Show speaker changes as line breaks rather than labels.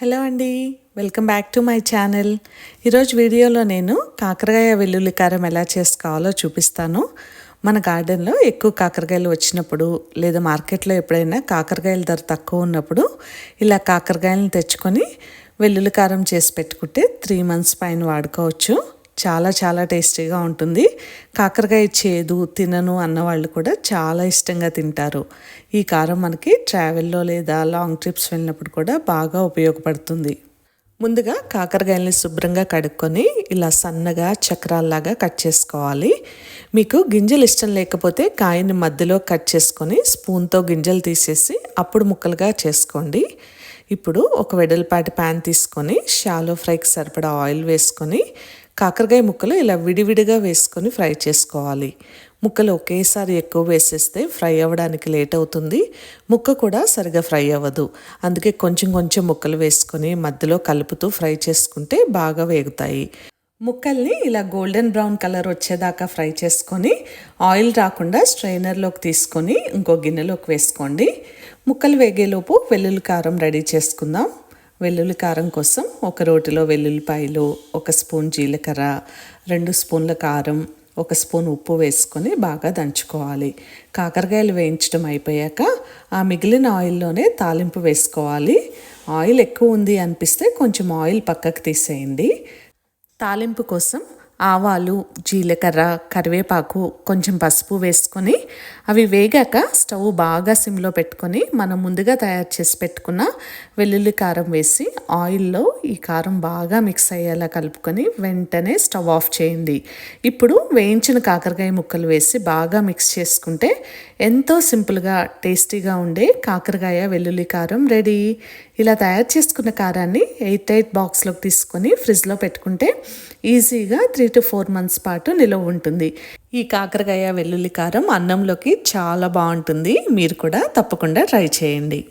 Hello అండి welcome back to my channel. ఈరోజు వీడియోలో నేను కాకరకాయ వెల్లుల్లి కారం ఎలా చేసుకోవాలో చూపిస్తాను. మన గార్డెన్లో ఎక్కువ కాకరకాయలు వచ్చినప్పుడు లేదా మార్కెట్లో ఎప్పుడైనా కాకరకాయల ధర తక్కువ ఉన్నప్పుడు ఇలా కాకరకాయలను తెచ్చుకొని వెల్లుల్లి కారం చేసి పెట్టుకుంటే త్రీ మంత్స్ పైన వాడుకోవచ్చు. చాలా చాలా టేస్టీగా ఉంటుంది. కాకరకాయ చేదు తినను అన్న వాళ్ళు కూడా చాలా ఇష్టంగా తింటారు. ఈ కారం మనకి ట్రావెల్లో లేదా లాంగ్ ట్రిప్స్ వెళ్ళినప్పుడు కూడా బాగా ఉపయోగపడుతుంది. ముందుగా కాకరకాయల్ని శుభ్రంగా కడుక్కొని ఇలా సన్నగా చక్రాల్లాగా కట్ చేసుకోవాలి. మీకు గింజలు ఇష్టం లేకపోతే కాయని మధ్యలో కట్ చేసుకొని స్పూన్తో గింజలు తీసేసి అప్పుడు ముక్కలుగా చేసుకోండి. ఇప్పుడు ఒక వెడల్పాటి ప్యాన్ తీసుకొని షాలో ఫ్రైకి సరిపడా ఆయిల్ వేసుకొని కాకరకాయ ముక్కలు ఇలా విడివిడిగా వేసుకొని ఫ్రై చేసుకోవాలి. ముక్కలు ఒకేసారి ఎక్కువ వేసేస్తే ఫ్రై అవ్వడానికి లేట్ అవుతుంది. ముక్క కూడా సరిగా ఫ్రై అవ్వదు. అందుకే కొంచెం కొంచెం ముక్కలు వేసుకొని మధ్యలో కలుపుతూ ఫ్రై చేసుకుంటే బాగా వేగుతాయి. ముక్కల్ని ఇలా గోల్డెన్ బ్రౌన్ కలర్ వచ్చేదాకా ఫ్రై చేసుకొని ఆయిల్ రాకుండా స్ట్రైనర్లోకి తీసుకొని ఇంకో గిన్నెలోకి వేసుకోండి. ముక్కలు వేగేలోపు వెల్లుల్లి కారం రెడీ చేసుకుందాం. వెల్లుల్లి కారం కోసం ఒక రోటిలో వెల్లుల్లిపాయలు ఒక స్పూన్ జీలకర్ర రెండు స్పూన్ల కారం ఒక స్పూన్ ఉప్పు వేసుకొని బాగా దంచుకోవాలి. కాకరకాయలు వేయించడం అయిపోయాక ఆ మిగిలిన ఆయిల్లోనే తాలింపు వేసుకోవాలి. ఆయిల్ ఎక్కువ ఉంది అనిపిస్తే కొంచెం ఆయిల్ పక్కకు తీసేయండి. తాలింపు కోసం ఆవాలు జీలకర్ర కరివేపాకు కొంచెం పసుపు వేసుకొని అవి వేగాక స్టవ్ బాగా సిమ్లో పెట్టుకొని మనం ముందుగా తయారు చేసి పెట్టుకున్న వెల్లుల్లి కారం వేసి ఆయిల్లో ఈ కారం బాగా మిక్స్ అయ్యేలా కలుపుకొని వెంటనే స్టవ్ ఆఫ్ చేయండి. ఇప్పుడు వేయించిన కాకరకాయ ముక్కలు వేసి బాగా మిక్స్ చేసుకుంటే ఎంతో సింపుల్గా టేస్టీగా ఉండే కాకరకాయ వెల్లుల్లి కారం రెడీ. ఇలా తయారు చేసుకున్న కారాన్ని ఎయిట్ ఎయిట్ బాక్స్లోకి తీసుకొని ఫ్రిడ్జ్లో పెట్టుకుంటే ఈజీగా three three to four months పాటు నిలవ ఉంటుంది. ఈ కాకరకాయ వెల్లుల్లి కారం అన్నంలోకి చాలా బాగుంటుంది. మీరు కూడా తప్పకుండా ట్రై చేయండి.